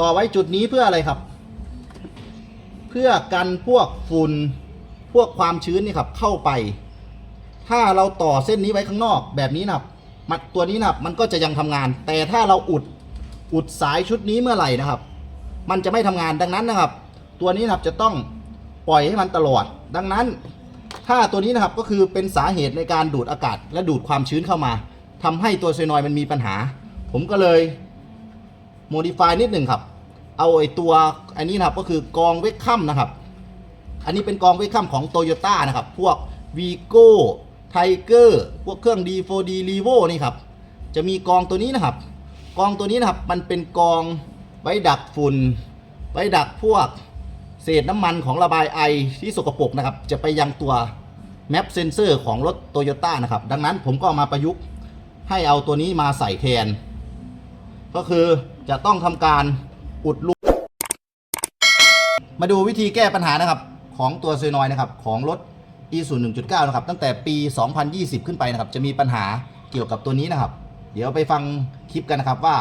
ต่อไว้จุดนี้เพื่ออะไรครับ เพื่อกันพวกฝุ่นพวกความชื้นนี่ครับเข้าไป ถ้าเราต่อเส้นนี้ไว้ข้างนอกแบบนี้นะครับมันตัวนี้นะครับมันก็จะยังทำงาน แต่ถ้าเราอุดอุดสายชุดนี้เมื่อไหร่นะครับ มันจะไม่ทำงานดังนั้นนะครับ ตัวนี้นะครับจะต้องปล่อยให้มันตลอด ดังนั้น ถ้าตัวนี้นะครับก็คือเป็นสาเหตุในการดูดอากาศ และดูดความชื้นเข้ามาทำให้ตัวโซนอยมันมีปัญหา ผมก็เลยโมดิฟายนิดหนึ่งครับ เอาไอ้ตัวอันนี้นะครับก็คือกองเวกคัมนะครับ อันนี้เป็นกองเวกคัมของโตโยต้านะครับ พวก v ีโก้ไทเกอร์พวกเครื่อง D4D r e v o นี่ครับ จะมีกองตัวนี้นะครับ กองตัวนี้นะครับ มันเป็นกองไว้ดักฝุ่น ไว้ดักพวกเศษน้ำมันของระบายไอที่สกปรกนะครับ จะไปยังตัวแมปเซนเซอร์ของรถโตโยต้านะครับ ดังนั้นผมก็ามาประยุกต์ให้เอาตัวนี้มาใส่แทน ก็คือจะต้องทำการ อุดรูมาดูวิธีแก้ปัญหานะครับของตัวเซนอยนะครับของรถ e 0 1.9นะครับตั้งแต่ปี 2020 ขึ้นไปนะครับจะมีปัญหาเกี่ยวกับตัวนี้นะครับ เดี๋ยวไปฟังคลิปกันนะครับว่า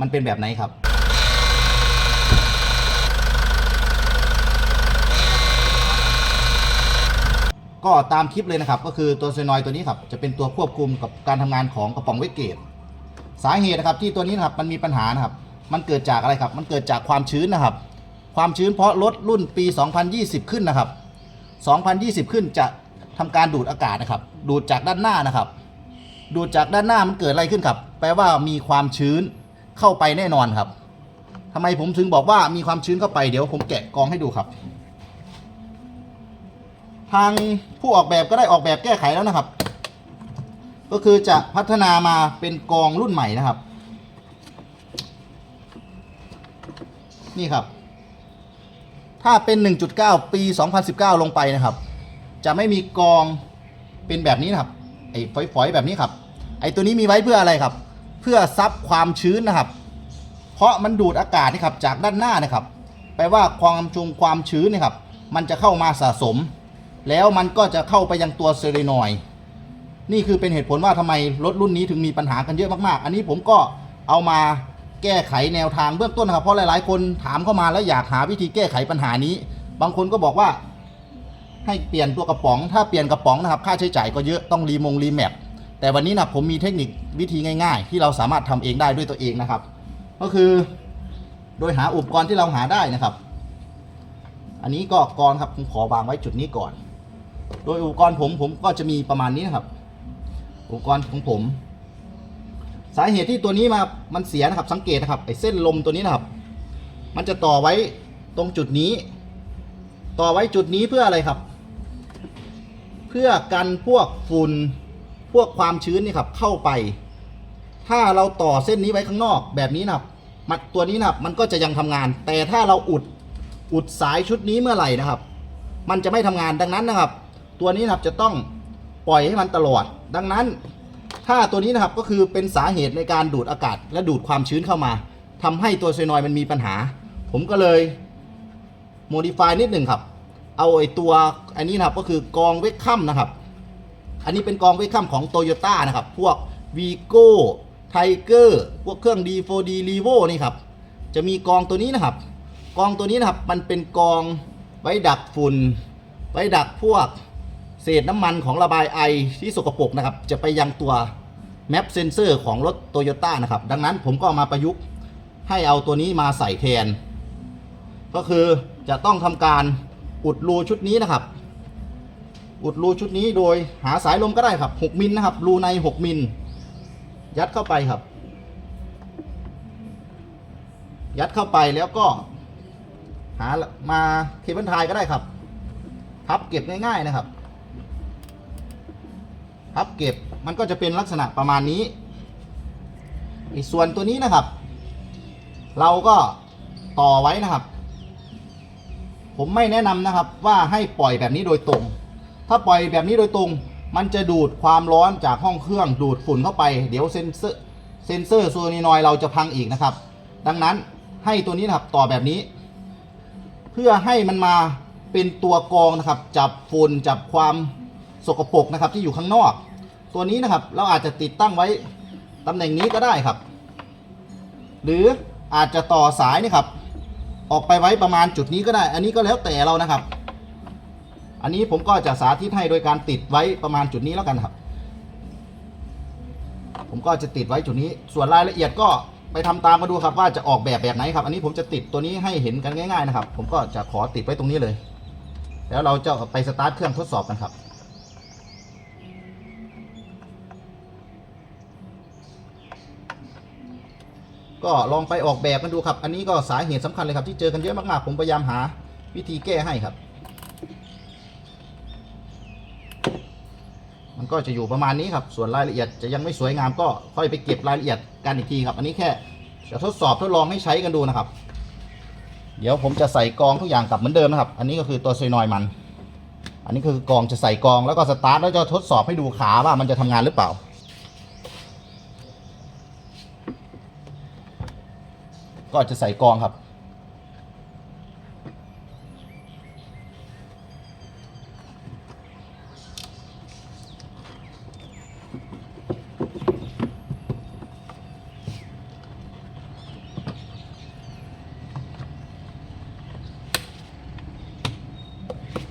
มันเป็นแบบไหนครับก็ตามคลิปเลยนะครับ ก็คือตัวเซนอยตัวนี้ครับจะเป็นตัวควบคุมกับการทำงานของกระป๋องเวกเกต สาเหตุนะครับที่ตัวนี้นะครับมันมีปัญหานะครับ มันเกิดจากอะไรครับ มันเกิดจากความชื้นนะครับ ความชื้นเพราะรถรุ่นปี 2020 ขึ้นนะครับ 2020 ขึ้นจะทำการดูดอากาศนะครับ ดูดจากด้านหน้านะครับ ดูดจากด้านหน้ามันเกิดอะไรขึ้นครับ แปลว่ามีความชื้นเข้าไปแน่นอนครับทำไมผมถึงบอกว่ามีความชื้นเข้าไปเดี๋ยวผมแกะกองให้ดูครับ ทางผู้ออกแบบก็ได้ออกแบบแก้ไขแล้วนะครับ ก็คือจะพัฒนามาเป็นกองรุ่นใหม่นะครับ นี่ครับ ถ้าเป็น 1.9 ปี 2019 ลงไปนะครับ จะไม่มีกองเป็นแบบนี้นะครับ ไอ้ฝอยๆ แบบนี้ครับ ไอ้ตัวนี้มีไว้เพื่ออะไรครับ เพื่อซับความชื้นนะครับ เพราะมันดูดอากาศนี่ครับจากด้านหน้านะครับ แปลว่าความชุงความชื้นเนยครับ มันจะเข้ามาสะสม แล้วมันก็จะเข้าไปยังตัวเซเลนอยด์นี่คือเป็นเหตุผลว่าทำไมรถรุ่นนี้ถึงมีปัญหากันเยอะมากๆ อันนี้ผมก็เอามา แก้ไขแนวทางเบื้องต้นนะครับเพราะหลาย ๆ คนถามเข้ามาแล้วอยากหาวิธีแก้ไขปัญหานี้ บางคนก็บอกว่า ให้เปลี่ยนตัวกระป๋อง ถ้าเปลี่ยนกระป๋องนะครับค่าใช้จ่ายก็เยอะต้องรีมงรีแมปแต่วันนี้นะผมมีเทคนิควิธีง่าย ๆ ที่เราสามารถทำเองได้ด้วยตัวเองนะครับ ก็คือ โดยหาอุปกรณ์ที่เราหาได้นะครับ อันนี้ก็กรครับผมขอวางไว้จุดนี้ก่อน โดยอุปกรณ์ผมผมก็จะมีประมาณนี้นะครับ อุปกรณ์ของผม สาเหตุที่ตัวนี้มามันเสียนะครับ สังเกตนะครับไอ้เส้นลมตัวนี้นะครับ มันจะต่อไว้ตรงจุดนี้ ต่อไว้จุดนี้เพื่ออะไรครับ เพื่อกันพวกฝุ่นพวกความชื้นนี่ครับเข้าไป ถ้าเราต่อเส้นนี้ไว้ข้างนอกแบบนี้นะครับมันตัวนี้นะครับมันก็จะยังทำงาน แต่ถ้าเราอุดอุดสายชุดนี้เมื่อไหร่นะครับ มันจะไม่ทำงานดังนั้นนะครับ ตัวนี้นะครับจะต้องปล่อยให้มันตลอด ดังนั้น ถ้าตัวนี้นะครับก็คือเป็นสาเหตุในการดูดอากาศ และดูดความชื้นเข้ามาทำให้ตัวโซนอยด์มันมีปัญหา ผมก็เลยโมดิฟายนิดหนึ่งครับ เอาไอ้ตัวอันนี้นะครับก็คือกองเวกคัมนะครับ อันนี้เป็นกองเวกคัมของโตโยต้านะครับ พวก v ีโก้ไทเกอร์พวกเครื่อง D4D r e v o นี่ครับ จะมีกองตัวนี้นะครับ กองตัวนี้นะครับ มันเป็นกองไว้ดักฝุ่น ไว้ดักพวกเศษน้ำมันของระบายไอที่สกปรกนะครับ จะไปยังตัว แมปเซนเซอร์ของรถโตโยต้านะครับ ดังนั้นผมก็เอามาประยุกต์ให้เอาตัวนี้มาใส่แทน ก็คือจะต้องทำการอุดรูชุดนี้นะครับ อุดรูชุดนี้โดยหาสายลมก็ได้ครับ 6มิลนะครับ รูใน 6มิลยัดเข้าไปครับ ยัดเข้าไปแล้วก็ หามาเคเบิลไทยก็ได้ครับพับเก็บง่ายๆนะครับพับเก็บ มันก็จะเป็นลักษณะประมาณนี้ไอ้ส่วนตัวนี้นะครับ เราก็ต่อไว้นะครับ ผมไม่แนะนำนะครับว่าให้ปล่อยแบบนี้โดยตรง ถ้าปล่อยแบบนี้โดยตรง มันจะดูดความร้อนจากห้องเครื่องดูดฝุ่นเข้าไป เดี๋ยวเซนเซอร์เซนเซอร์โซนีนอยเราจะพังอีกนะครับ ดังนั้นให้ตัวนี้นะครับต่อแบบนี้ เพื่อให้มันมาเป็นตัวกรองนะครับ จับฝุ่นจับความสกปรกนะครับที่อยู่ข้างนอก ตัวนี้นะครับ เราอาจจะติดตั้งไว้ตำแหน่งนี้ก็ได้ครับ หรืออาจจะต่อสายนี่ครับ ออกไปไว้ประมาณจุดนี้ก็ได้ อันนี้ก็แล้วแต่เรานะครับ อันนี้ผมก็จะสาธิตให้โดยการติดไว้ประมาณจุดนี้แล้วกันครับ ผมก็จะติดไว้จุดนี้ ส่วนรายละเอียดก็ไปทำตามมาดูครับว่าจะออกแบบแบบไหนครับ อันนี้ผมจะติดตัวนี้ให้เห็นกันง่าย ๆนะครับ ผมก็จะขอติดไว้ตรงนี้เลย แล้วเราจะไปสตาร์ทเครื่องทดสอบกันครับ ก็ลองไปออกแบบกันดูครับ อันนี้ก็สาเหตุสำคัญเลยครับที่เจอกันเยอะมากๆ ผมพยายามหาวิธีแก้ให้ครับ มันก็จะอยู่ประมาณนี้ครับ ส่วนรายละเอียดจะยังไม่สวยงามก็ค่อยไปเก็บรายละเอียดกันอีกทีครับ อันนี้แค่จะทดสอบทดลองให้ใช้กันดูนะครับ เดี๋ยวผมจะใส่กองทุกอย่างกลับเหมือนเดิมนะครับ อันนี้ก็คือตัวโซยนอยมัน อันนี้คือกองจะใส่กองแล้วก็สตาร์ทแล้วจะทดสอบให้ดูขาว่ามันจะทำงานหรือเปล่า ก็จะใส่กองครับ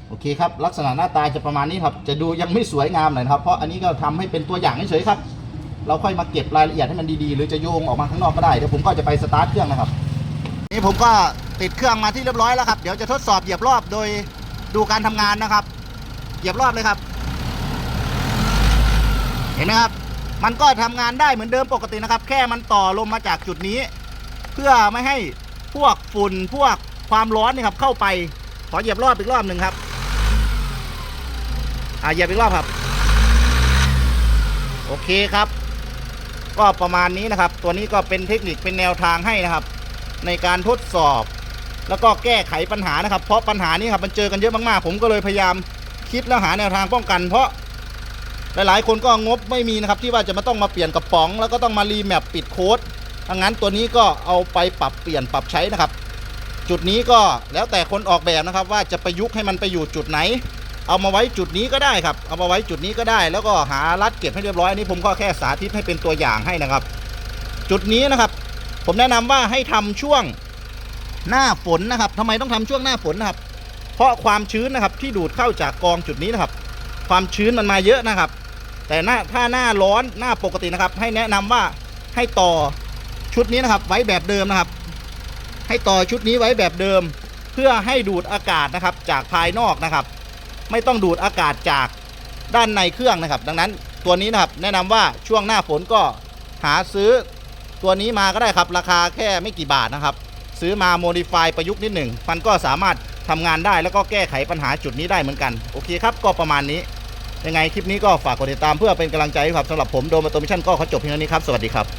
โอเคครับ ลักษณะหน้าตาจะประมาณนี้ครับ จะดูยังไม่สวยงามหน่อยนะครับ เพราะอันนี้ก็ทำให้เป็นตัวอย่างเฉยๆครับ เราค่อยมาเก็บรายละเอียดให้มันดีๆ หรือจะโยงออกมาข้างนอกก็ได้เดี๋ยวผมก็จะไปสตาร์ทเครื่องนะครับนี่ผมก็ติดเครื่องมาที่เรียบร้อยแล้วครับ เดี๋ยวจะทดสอบเหยียบรอบโดยดูการทำงานนะครับ เหยียบรอบเลยครับ เห็นไหมครับ มันก็ทำงานได้เหมือนเดิมปกตินะครับ แค่มันต่อลมมาจากจุดนี้ เพื่อไม่ให้พวกฝุ่นพวกความร้อนนี่ครับ เข้าไปขอเหยียบรอบอีกรอบหนึ่งครับอ่าเหยียบอีกรอบครับ โอเคครับ ก็ประมาณนี้นะครับ ตัวนี้ก็เป็นเทคนิคเป็นแนวทางให้นะครับ ในการทดสอบ แล้วก็แก้ไขปัญหานะครับ เพราะปัญหานี้ครับมันเจอกันเยอะมากๆ ผมก็เลยพยายามคิดแล้วหาแนวทางป้องกัน เพราะหลายๆ คนก็งบไม่มีนะครับที่ว่าจะมาต้องมาเปลี่ยนกระป๋อง แล้วก็ต้องมารีแมปปิดโค้ดดังนั้นตัวนี้ก็เอาไปปรับเปลี่ยนปรับใช้นะครับ จุดนี้ก็แล้วแต่คนออกแบบนะครับว่าจะประยุกต์ให้มันไปอยู่จุดไหน เอามาไว้จุดนี้ก็ได้ครับ เอามาไว้จุดนี้ก็ได้ แล้วก็หารัดเก็บให้เรียบร้อยอันนี้ผมก็แค่สาธิตให้เป็นตัวอย่างให้นะครับ จุดนี้นะครับ ผมแนะนำว่าให้ทำช่วงหน้าฝนนะครับทำไมต้องทำช่วงหน้าฝนนะครับ เพราะความชื้นนะครับที่ดูดเข้าจากกองจุดนี้นะครับ ความชื้นมันมาเยอะนะครับ แต่หน้าถ้าหน้าร้อนหน้าปกตินะครับ ให้แนะนำว่าให้ต่อชุดนี้นะครับ ไว้แบบเดิมนะครับ ให้ต่อชุดนี้ไว้แบบเดิม เพื่อให้ดูดอากาศนะครับ จากภายนอกนะครับ ไม่ต้องดูดอากาศจากด้านในเครื่องนะครับ ดังนั้นตัวนี้นะครับแนะนำว่าช่วงหน้าฝนก็หาซื้อตัวนี้มาก็ได้ครับ ราคาแค่ไม่กี่บาทนะครับ ซื้อมาโมดิฟายประยุกต์นิดหนึ่งมันก็สามารถทำงานได้แล้วก็แก้ไขปัญหาจุดนี้ได้เหมือนกัน โอเคครับ ก็ประมาณนี้ ยังไงคลิปนี้ก็ฝากกดติดตามเพื่อเป็นกำลังใจครับสำหรับผมโดมโตมิชั่นก็ขอจบเพียงเท่านี้ครับ สวัสดีครับ